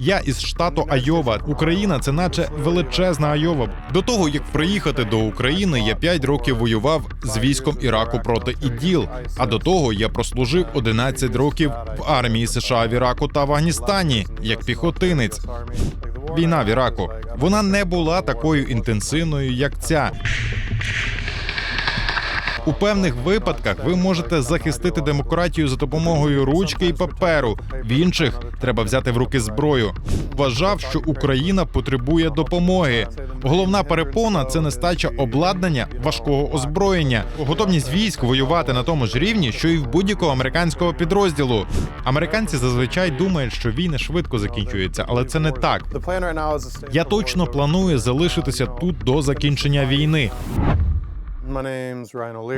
Я із штату Айова. Україна це наче величезна Айова. До того як приїхати до України, я 5 років воював з військом Іраку проти іділ. А до того я прослужив 11 років в армії США в Іраку та Афганістані як піхотинець. Війна в Іраку вона не була такою інтенсивною, як ця. У певних випадках ви можете захистити демократію за допомогою ручки і паперу. В інших треба взяти в руки зброю. Вважав, що Україна потребує допомоги. Головна перепона це нестача обладнання важкого озброєння, готовність військ воювати на тому ж рівні, що і в будь-якого американського підрозділу. Американці зазвичай думають, що війни швидко закінчуються, але це не так. Я точно планую залишитися тут до закінчення війни.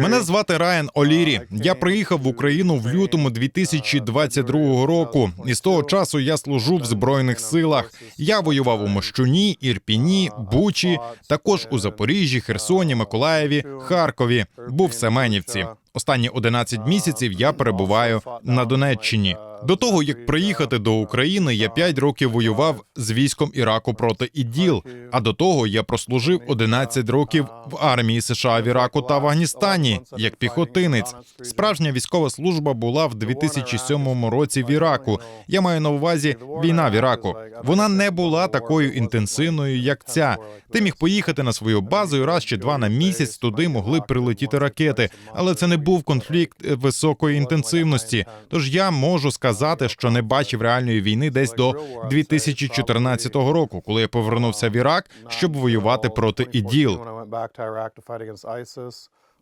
Мене звати Райан Олірі. Я приїхав в Україну в лютому 2022 року. І з того часу я служу в збройних силах. Я воював у Мощуні, Ірпіні, Бучі, також у Запоріжжі, Херсоні, Миколаєві, Харкові. Був в Семенівці. Останні 11 місяців я перебуваю на Донеччині. До того як приїхати до України, я 5 років воював з військом Іраку проти іділ. А до того я прослужив 11 років в армії США в Іраку та Афганістані як піхотинець. Справжня військова служба була в 2007 році в Іраку. Я маю на увазі війна в Іраку. Вона не була такою інтенсивною, як ця. Ти міг поїхати на свою базу і раз чи два на місяць туди могли прилетіти ракети, але це не був конфлікт е, високої інтенсивності. Тож я можу сказати, що не бачив реальної війни десь до 2014 року, коли я повернувся в Ірак, щоб воювати проти іділ.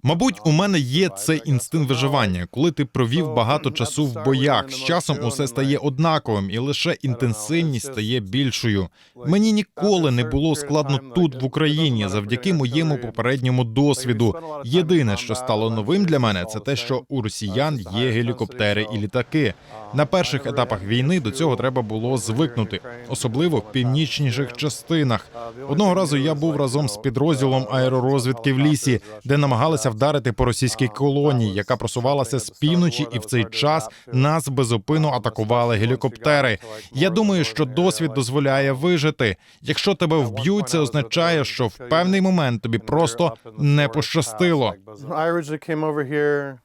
Мабуть, у мене є цей інстинкт виживання, коли ти провів багато часу в боях. З часом усе стає однаковим, і лише інтенсивність стає більшою. Мені ніколи не було складно тут, в Україні, завдяки моєму попередньому досвіду. Єдине, що стало новим для мене, це те, що у росіян є гелікоптери і літаки. На перших етапах війни до цього треба було звикнути, особливо в північніших частинах. Одного разу я був разом з підрозділом аеророзвідки в лісі, де намагалися вдарити по російській колонії, яка просувалася з півночі, і в цей час нас безупину атакували гелікоптери. Я думаю, що досвід дозволяє вижити. Якщо тебе вб'ють, це означає, що в певний момент тобі просто не пощастило.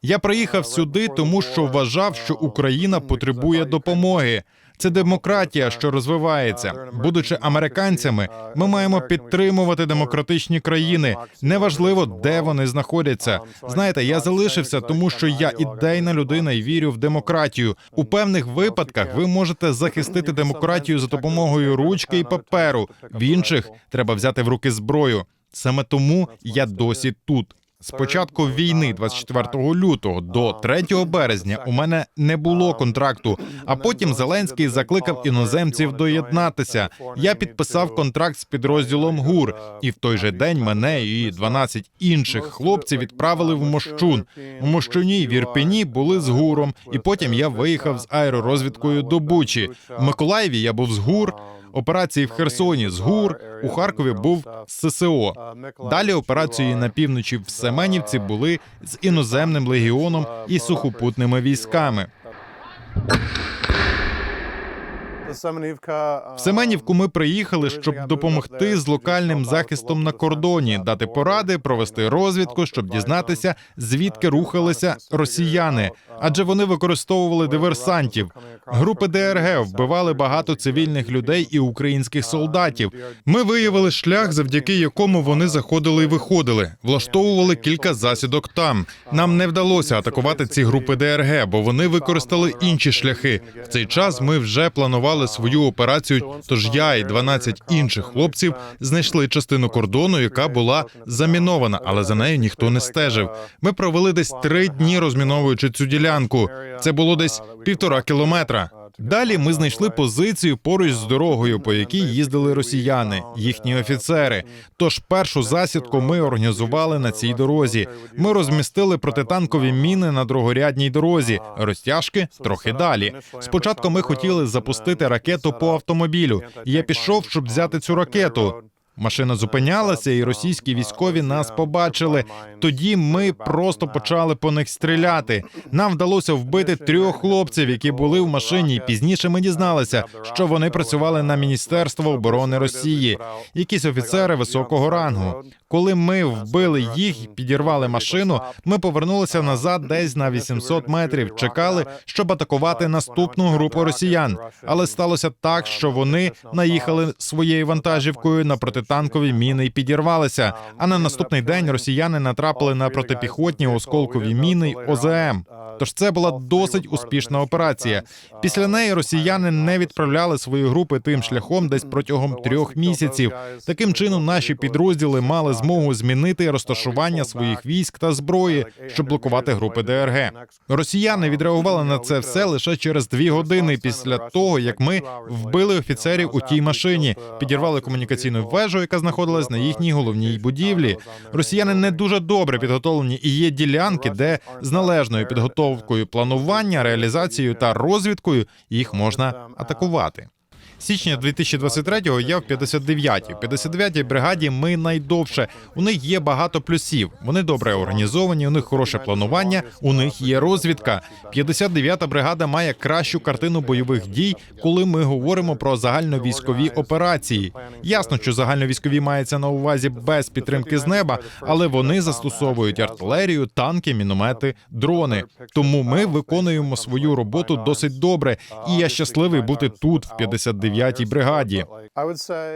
Я приїхав сюди, тому що вважав, що Україна потребує допомоги. Це демократія, що розвивається. Будучи американцями, ми маємо підтримувати демократичні країни. Неважливо, де вони знаходяться. Знаєте, я залишився, тому що я ідейна людина і вірю в демократію. У певних випадках ви можете захистити демократію за допомогою ручки і паперу. В інших треба взяти в руки зброю. Саме тому я досі тут. З початку війни, 24 лютого до 3 березня, у мене не було контракту. А потім Зеленський закликав іноземців доєднатися. Я підписав контракт з підрозділом ГУР, і в той же день мене і 12 інших хлопців відправили в Мощун. У Мощуні й в були з ГУРом, і потім я виїхав з аеророзвідкою до Бучі. В Миколаєві я був з ГУР. Операції в Херсоні з ГУР, у Харкові був з ССО. Далі операції на півночі в Семенівці були з іноземним легіоном і сухопутними військами. В Семенівку ми приїхали, щоб допомогти з локальним захистом на кордоні, дати поради, провести розвідку, щоб дізнатися, звідки рухалися росіяни, адже вони використовували диверсантів. Групи ДРГ вбивали багато цивільних людей і українських солдатів. Ми виявили шлях, завдяки якому вони заходили і виходили, влаштовували кілька засідок там. Нам не вдалося атакувати ці групи ДРГ, бо вони використали інші шляхи. В цей час ми вже планували свою операцію. Тож я і 12 інших хлопців знайшли частину кордону, яка була замінована, але за нею ніхто не стежив. Ми провели десь три дні, розміновуючи цю ділянку. Це було десь півтора кілометра. Далі ми знайшли позицію поруч з дорогою, по якій їздили росіяни, їхні офіцери. Тож першу засідку ми організували на цій дорозі. Ми розмістили протитанкові міни на другорядній дорозі, розтяжки трохи далі. Спочатку ми хотіли запустити ракету по автомобілю. Я пішов, щоб взяти цю ракету. Машина зупинялася, і російські військові нас побачили. Тоді ми просто почали по них стріляти. Нам вдалося вбити трьох хлопців, які були в машині. І Пізніше ми дізналися, що вони працювали на міністерство оборони Росії, якісь офіцери високого рангу. Коли ми вбили їх і підірвали машину, ми повернулися назад десь на 800 метрів. Чекали, щоб атакувати наступну групу росіян. Але сталося так, що вони наїхали своєю вантажівкою на протитанкові міни і підірвалися. А на наступний день росіяни натрапили на протипіхотні осколкові міни й ОЗМ. Тож це була досить успішна операція. Після неї росіяни не відправляли свої групи тим шляхом десь протягом трьох місяців. Таким чином, наші підрозділи мали змогу змінити розташування своїх військ та зброї, щоб блокувати групи ДРГ. Росіяни відреагували на це все лише через дві години після того, як ми вбили офіцерів у тій машині, підірвали комунікаційну вежу, яка знаходилась на їхній головній будівлі. Росіяни не дуже добре підготовлені, і є ділянки, де з належною підготовкою планування, реалізацією та розвідкою їх можна атакувати. Січня 2023-го я в 59-й. В 59-й бригаді ми найдовше. У них є багато плюсів. Вони добре організовані, у них хороше планування, у них є розвідка. 59-та бригада має кращу картину бойових дій, коли ми говоримо про загальновійськові операції. Ясно, що загальновійськові мається на увазі без підтримки з неба, але вони застосовують артилерію, танки, міномети, дрони. Тому ми виконуємо свою роботу досить добре. І я щасливий бути тут, в 59-й бригаді.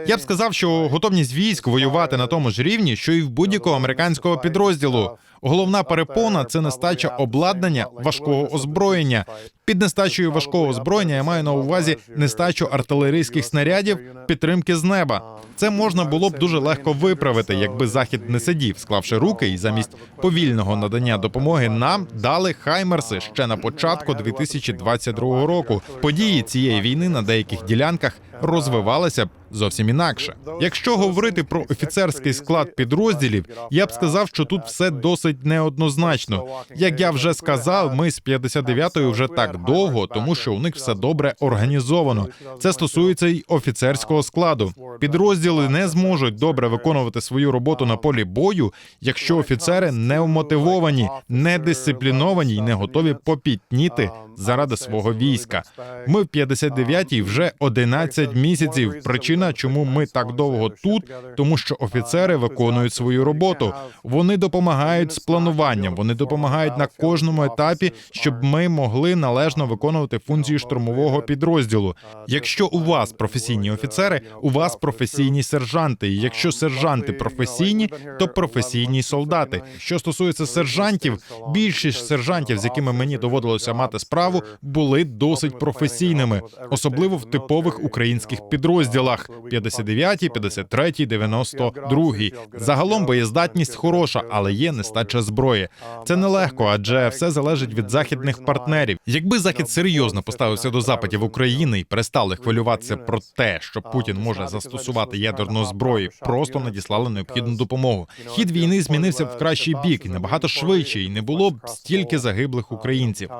Я б сказав, що готовність військ воювати на тому ж рівні, що і в будь-якого американського підрозділу. Головна перепона це нестача обладнання важкого озброєння. Під нестачею важкого озброєння я маю на увазі нестачу артилерійських снарядів, підтримки з неба. Це можна було б дуже легко виправити, якби захід не сидів, склавши руки, і замість повільного надання допомоги нам дали хаймерси ще на початку 2022 року. Події цієї війни на деяких ділянках розвивалися б зовсім інакше. Якщо говорити про офіцерський склад підрозділів, я б сказав, що тут все досить неоднозначно. Як я вже сказав, ми з 59-ї вже так довго, тому що у них все добре організовано. Це стосується й офіцерського складу. Підрозділи не зможуть добре виконувати свою роботу на полі бою, якщо офіцери не вмотивовані, не дисципліновані й не готові попітніти заради свого війська. Ми в 59-й вже 11 місяців. Причина, чому ми так довго тут, тому що офіцери виконують свою роботу. Вони допомагають з плануванням. Вони допомагають на кожному етапі, щоб ми могли належно виконувати функції штурмового підрозділу. Якщо у вас професійні офіцери, у вас професійні сержанти. І Якщо сержанти професійні, то професійні солдати. Що стосується сержантів, більшість сержантів, з якими мені доводилося мати справу, були досить професійними, особливо в типових українських підрозділах: 59, 53, 92. Загалом боєздатність хороша, але є нестача зброї. Це нелегко, адже все залежить від західних партнерів. Якби захід серйозно поставився до запитів України і перестали хвилюватися про те, що Путін може застосувати ядерну зброю, просто надіслали необхідну допомогу. Хід війни змінився в кращий бік набагато швидше, і не було б стільки загиблих українців.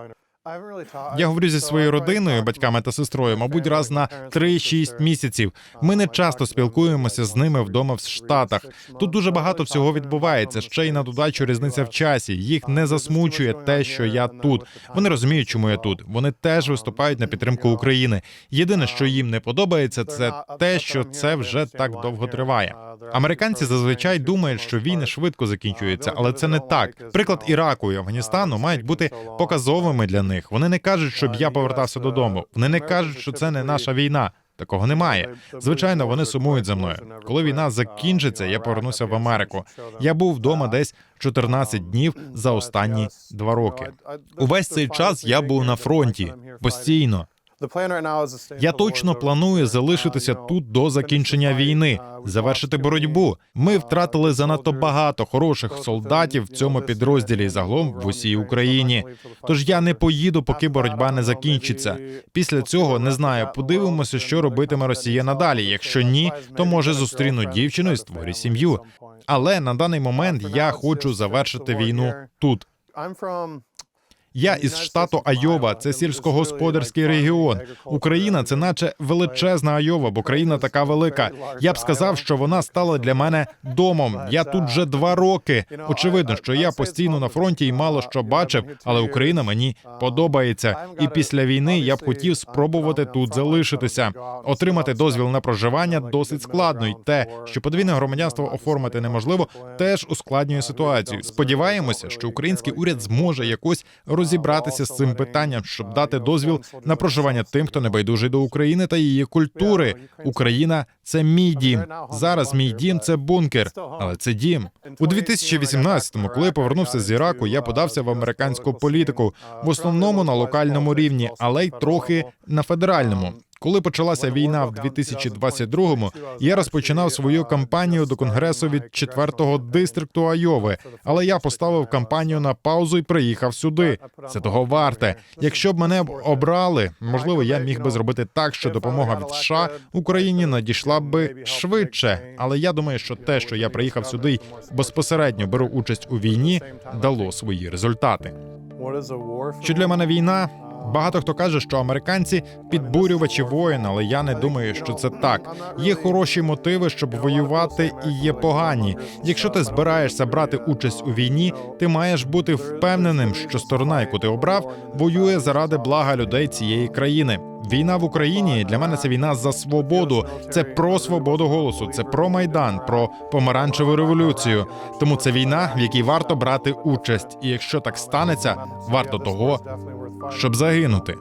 Я говорю зі своєю родиною, батьками та сестрою, мабуть, раз на 3-6 місяців. Ми не часто спілкуємося з ними вдома в Штатах. Тут дуже багато всього відбувається. Ще й на додачу різниця в часі. Їх не засмучує те, що я тут. Вони розуміють, чому я тут. Вони теж виступають на підтримку України. Єдине, що їм не подобається, це те, що це вже так довго триває. Американці зазвичай думають, що війни швидко закінчуються, але це не так. Приклад Іраку і Афганістану мають бути показовими для них. Вони не кажуть, щоб я повертався додому. Вони не кажуть, що це не наша війна. Такого немає. Звичайно, вони сумують за мною. Коли війна закінчиться, я повернуся в Америку. Я був вдома десь 14 днів за останні два роки. Увесь цей час я був на фронті постійно. Я точно планую залишитися тут до закінчення війни, завершити боротьбу. Ми втратили занадто багато хороших солдатів в цьому підрозділі і загалом в усій Україні. Тож я не поїду, поки боротьба не закінчиться. Після цього не знаю. Подивимося, що робитиме Росія надалі. Якщо ні, то може зустріну дівчину і створю сім'ю. Але на даний момент я хочу завершити війну тут. Я із штату Айова, це сільськогосподарський регіон. Україна це наче величезна Айова, бо країна така велика. Я б сказав, що вона стала для мене домом. Я тут вже два роки. Очевидно, що я постійно на фронті і мало що бачив, але Україна мені подобається. І після війни я б хотів спробувати тут залишитися. Отримати дозвіл на проживання досить складно, і те, що подвійне громадянство оформити неможливо, теж ускладнює ситуацію. Сподіваємося, що український уряд зможе якось розібратися з цим питанням, щоб дати дозвіл на проживання тим, хто не байдужий до України та її культури. Україна це мій дім. Зараз мій дім це бункер, але це дім. У 2018-му, коли я повернувся з Іраку, я подався в американську політику в основному на локальному рівні, але й трохи на федеральному. Коли почалася війна в 2022-му, я розпочинав свою кампанію до конгресу від 4-го дистрикту Айови, але я поставив кампанію на паузу і приїхав сюди. Це того варте. Якщо б мене обрали, можливо, я міг би зробити так, що допомога від США Україні надійшла би швидше. Але я думаю, що те, що я приїхав сюди й безпосередньо беру участь у війні, дало свої результати. Що для мене війна? Багато хто каже, що американці підбурювачі воїн, але я не думаю, що це так. Є хороші мотиви, щоб воювати, і є погані. Якщо ти збираєшся брати участь у війні, ти маєш бути впевненим, що сторона, яку ти обрав, воює заради блага людей цієї країни. Війна в Україні для мене це війна за свободу. Це про свободу голосу, це про майдан, про помаранчеву революцію. Тому це війна, в якій варто брати участь. І якщо так станеться, варто того, щоб загинути.